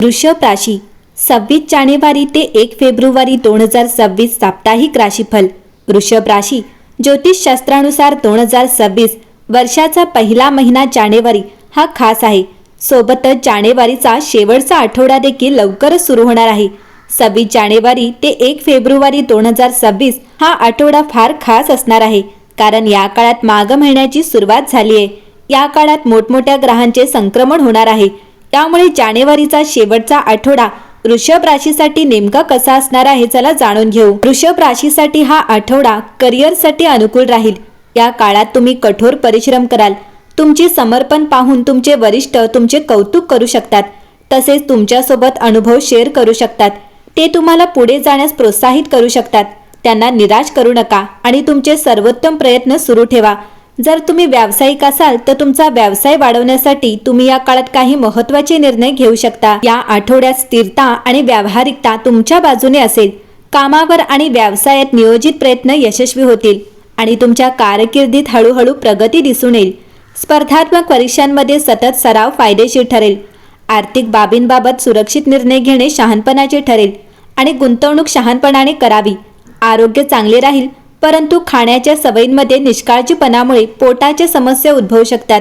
वृषभ राशी सव्वीस जानेवारी ते एक फेब्रुवारी दोन हजार सव्वीस साप्ताहिक राशीफल. वृषभ राशी ज्योतिषशास्त्रानुसार दोन हजार सव्वीस वर्षाचा पहिला महिना जानेवारी हा खास आहे. सोबतच जानेवारीचा शेवटचा आठवडा देखील लवकरच सुरू होणार आहे. सव्वीस जानेवारी ते एक फेब्रुवारी दोन हजार सव्वीस हा आठवडा फार खास असणार आहे कारण या काळात माघ महिन्याची सुरुवात झाली आहे या काळात मोठमोठ्या ग्रहांचे संक्रमण होणार आहे. त्यामुळे जानेवारीचा शेवटचा आठवडा वृषभ राशीसाठी नेमका कसा असणार आहे चला जाणून घेऊ. वृषभ राशीसाठी हा आठवडा करिअरसाठी अनुकूल राहील. या काळात तुम्ही कठोर परिश्रम कराल. तुमचे समर्पण पाहून तुमचे वरिष्ठ तुमचे कौतुक करू शकतात. तसेच तुमच्यासोबत अनुभव शेअर करू शकतात. ते तुम्हाला पुढे जाण्यास प्रोत्साहित करू शकतात. त्यांना निराश करू नका आणि तुमचे सर्वोत्तम प्रयत्न सुरू ठेवा. जर तुम्ही व्यावसायिक असाल तर तुमचा व्यवसाय वाढवण्यासाठी तुम्ही या काळात काही महत्त्वाचे निर्णय घेऊ शकता. या आठवड्यात स्थिरता आणि व्यावहारिकता तुमच्या बाजूने असेल. कामावर आणि व्यवसायात नियोजित प्रयत्न यशस्वी होतील आणि तुमच्या कारकिर्दीत हळूहळू प्रगती दिसून येईल. स्पर्धात्मक परीक्षांमध्ये सतत सराव फायदेशीर ठरेल. आर्थिक बाबींबाबत सुरक्षित निर्णय घेणे शहाणपणाचे ठरेल आणि गुंतवणूक शहाणपणाने करावी. आरोग्य चांगले राहील परंतु खाण्याच्या सवयींमध्ये निष्काळजीपणामुळे पोटाच्या समस्या उद्भवू शकतात.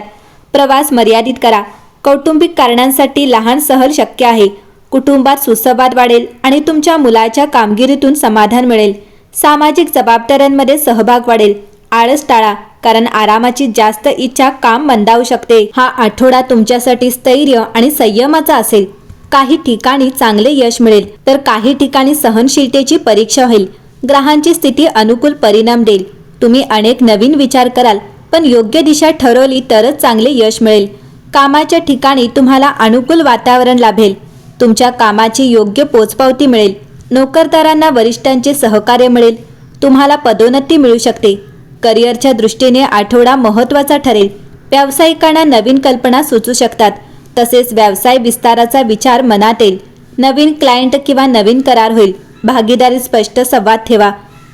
प्रवास मर्यादित करा. कौटुंबिक कारणांसाठी लहान सहल शक्य आहे. कुटुंबात सुसंवाद वाढेल आणि तुमच्या मुलाच्या कामगिरीतून समाधान मिळेल. सामाजिक जबाबदाऱ्यांमध्ये सहभाग वाढेल. आळस टाळा कारण आरामाची जास्त इच्छा काम मंदावू शकते. हा आठवडा तुमच्यासाठी स्थैर्य आणि संयमाचा असेल. काही ठिकाणी चांगले यश मिळेल तर काही ठिकाणी सहनशीलतेची परीक्षा होईल. ग्रहांची स्थिती अनुकूल परिणाम देईल. तुम्ही अनेक नवीन विचार कराल पण योग्य दिशा ठरवली तरच चांगले यश मिळेल. कामाच्या ठिकाणी तुम्हाला अनुकूल वातावरण लाभेल. तुमच्या कामाची योग्य पोचपावती मिळेल. नोकरदारांना वरिष्ठांचे सहकार्य मिळेल. तुम्हाला पदोन्नती मिळू शकते. करिअरच्या दृष्टीने आठवडा महत्त्वाचा ठरेल. व्यावसायिकांना नवीन कल्पना सुचू शकतात. तसेच व्यवसाय विस्ताराचा विचार मनात येईल. नवीन क्लायंट किंवा नवीन करार होईल. भागीदारी स्पष्ट संवाद ठेवा.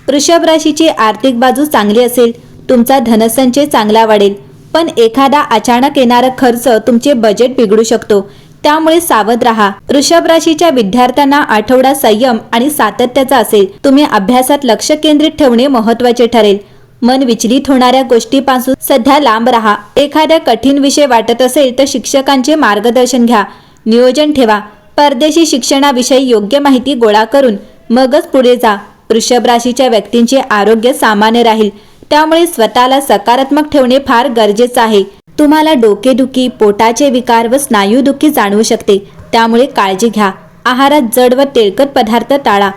वृषभ राशीची आर्थिक बाजू चांगली असेल तुमचा धनसंचय चांगला वाढेल. पण एखादा अचानक येणारा खर्च तुमचे बजेट बिघडू शकतो. त्यामुळे सावध राहा. वृषभ राशीच्या विद्यार्थ्यांना आठवडा संयम आणि सातत्याचा असेल तुम्ही अभ्यासात लक्ष केंद्रित ठेवणे महत्त्वाचे ठरेल. मन विचलित होणाऱ्या गोष्टीपासून सध्या लांब राहा. एखाद्या कठीण विषय वाटत असेल तर शिक्षकांचे मार्गदर्शन घ्या. नियोजन ठेवा. परदेशी शिक्षणाविषयी योग्य माहिती गोळा करून मगच पुढे जा. वृषभ राशीच्या व्यक्तींचे आरोग्य सामान्य राहील. त्यामुळे स्वतःला सकारात्मक ठेवणे फार गरजेचं आहे. तुम्हाला डोकेदुखी पोटाचे विकार व स्नायूदुखी जाणवू शकते. त्यामुळे काळजी घ्या. आहारात जड व तेलकट पदार्थ टाळा.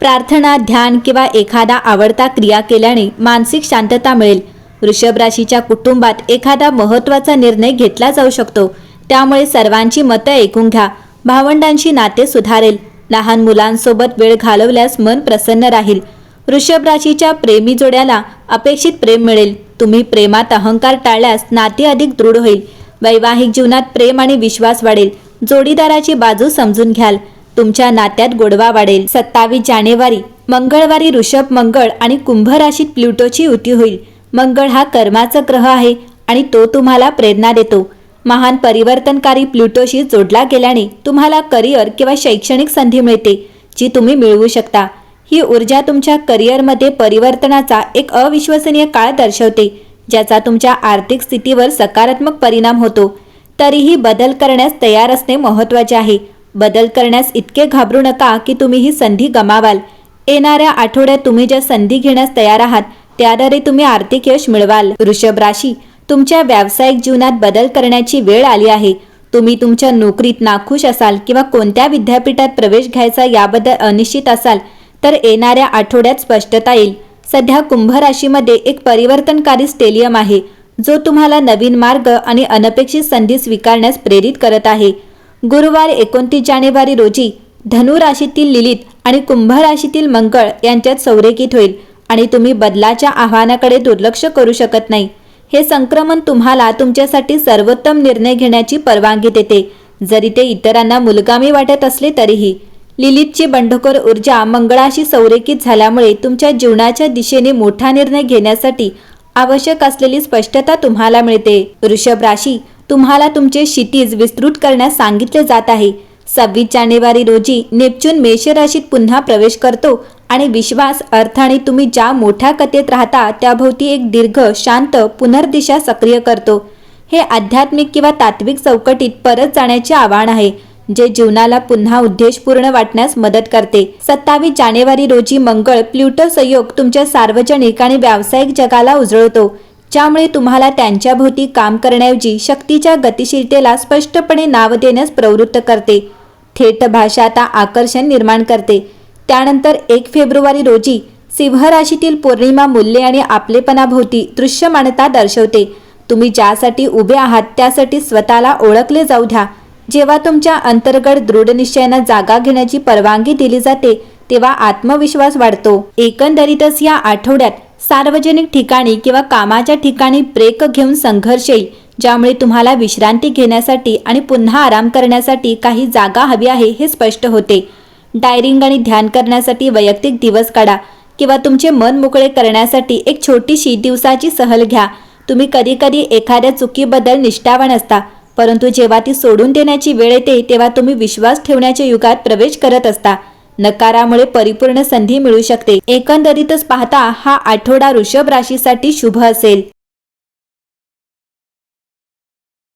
प्रार्थना ध्यान किंवा एखादा आवडता क्रिया केल्याने मानसिक शांतता मिळेल. वृषभ राशीच्या कुटुंबात एखादा महत्त्वाचा निर्णय घेतला जाऊ शकतो. त्यामुळे सर्वांची मतं ऐकून घ्या. भावंडांशी नाते सुधारेल. लहान मुलांसोबत वेळ घालवल्यास मन प्रसन्न राहील. वृषभ राशीच्या प्रेमी जोड्याला अपेक्षित प्रेम मिळेल. तुम्ही प्रेमात अहंकार टाळल्यास नाते अधिक दृढ होईल. वैवाहिक जीवनात प्रेम आणि विश्वास वाढेल. जोडीदाराची बाजू समजून घ्याल. तुमच्या नात्यात गोडवा वाढेल. सत्तावीस जानेवारी मंगळवारी ऋषभ मंगळ आणि कुंभ राशीत प्लुटोची युती होईल. मंगळ हा कर्माचा ग्रह आहे आणि तो तुम्हाला प्रेरणा देतो. महान परिवर्तनकारी प्लुटोशी जोडला गेल्याने तुम्हाला करिअर किंवा शैक्षणिक संधी मिळते जी तुम्ही मिळवू शकता. ही ऊर्जा तुमच्या करिअरमध्ये परिवर्तनाचा एक अविश्वसनीय काळ दर्शवते ज्याचा तुमच्या आर्थिक स्थितीवर सकारात्मक परिणाम होतो. तरीही बदल करण्यास तयार असणे महत्त्वाचे आहे. बदल करण्यास इतके घाबरू नका की तुम्ही ही संधी गमावाल. येणाऱ्या आठवड्यात तुम्ही ज्या संधी घेण्यास तयार आहात त्याद्वारे तुम्ही आर्थिक यश मिळवाल. वृषभ राशी तुमच्या व्यावसायिक जीवनात बदल करण्याची वेळ आली आहे. तुम्ही तुमच्या नोकरीत नाखुश असाल किंवा कोणत्या विद्यापीठात प्रवेश घ्यायचा याबद्दल अनिश्चित असाल तर येणाऱ्या आठवड्यात स्पष्टता येईल. सध्या कुंभ राशीमध्ये एक परिवर्तनकारी स्टेलियम आहे जो तुम्हाला नवीन मार्ग आणि अनपेक्षित संधी स्वीकारण्यास प्रेरित करत आहे. गुरुवार एकोणतीस जानेवारी रोजी धनु राशीतील लिलित आणि कुंभ राशीतील मंगळ यांच्यात संरेखित होईल आणि तुम्ही बदलाच्या आव्हानाकडे दुर्लक्ष करू शकत नाही. हे संक्रमण तुम्हाला तुमच्यासाठी सर्वोत्तम निर्णय घेण्याची परवानगी देते. जरी ते इतरांना मुलगामी वाटत असले तरीही लिलितची बंडखोर ऊर्जा मंगळाशी संरेखित झाल्यामुळे तुमच्या जीवनाच्या दिशेने मोठा निर्णय घेण्यासाठी आवश्यक असलेली स्पष्टता तुम्हाला मिळते. वृषभ राशी तुम्हाला तुमचे क्षितिज विस्तृत करण्यास सांगितले जात आहे. सव्वीस जानेवारी रोजी नेपच्यून मेष राशीत पुन्हा प्रवेश करतो आणि विश्वास अर्थ आणि तुम्ही ज्या मोठ्या कथेत राहता त्याभोवती एक दीर्घ शांत पुनर्दिशा सक्रिय करतो. हे आध्यात्मिक किंवा तात्विक चौकटीत परत जाण्याचे आव्हान आहे जे जीवनाला पुन्हा उद्देशपूर्ण वाटण्यास मदत करते. सत्तावीस जानेवारी रोजी मंगळ प्ल्युटो संयोग तुमच्या सार्वजनिक आणि व्यावसायिक जगाला उजळतो ज्यामुळे तुम्हाला त्यांच्याभोवती काम करण्याऐवजी शक्तीच्या गतिशीलतेला स्पष्टपणे नाव देण्यास प्रवृत्त करते. थेट भाषा आता आकर्षण निर्माण करते. त्यानंतर एक फेब्रुवारी रोजी सिंह राशीतील पौर्णिमा मूल्ये आणि आपलेपणाभोवती दृश्यमानता दर्शवते. तुम्ही ज्यासाठी उभे आहात त्यासाठी स्वतःला ओळखले जाऊ द्या. जेव्हा तुमच्या अंतर्गत दृढनिश्चयानं जागा घेण्याची परवानगी दिली जाते तेव्हा आत्मविश्वास वाढतो. एकंदरीतच या आठवड्यात सार्वजनिक ठिकाणी किंवा कामाच्या ठिकाणी ब्रेक घेऊन संघर्ष येईल ज्यामुळे तुम्हाला विश्रांती घेण्यासाठी आणि पुन्हा आराम करण्यासाठी काही जागा हवी आहे हे स्पष्ट होते. डायरिंग आणि ध्यान करण्यासाठी वैयक्तिक दिवस काढा किंवा तुमचे मन मोकळे करण्यासाठी एक छोटीशी दिवसाची सहल घ्या. तुम्ही कधी कधी एखाद्या चुकीबद्दल निष्ठावान असता परंतु जेव्हा ती सोडून देण्याची वेळ येते तेव्हा तुम्ही विश्वास ठेवण्याच्या युगात प्रवेश करत असता. नकारामुळे परिपूर्ण संधी मिळू शकते. एकंदरीतच पाहता हा आठवडा वृषभ राशीसाठी शुभ असेल.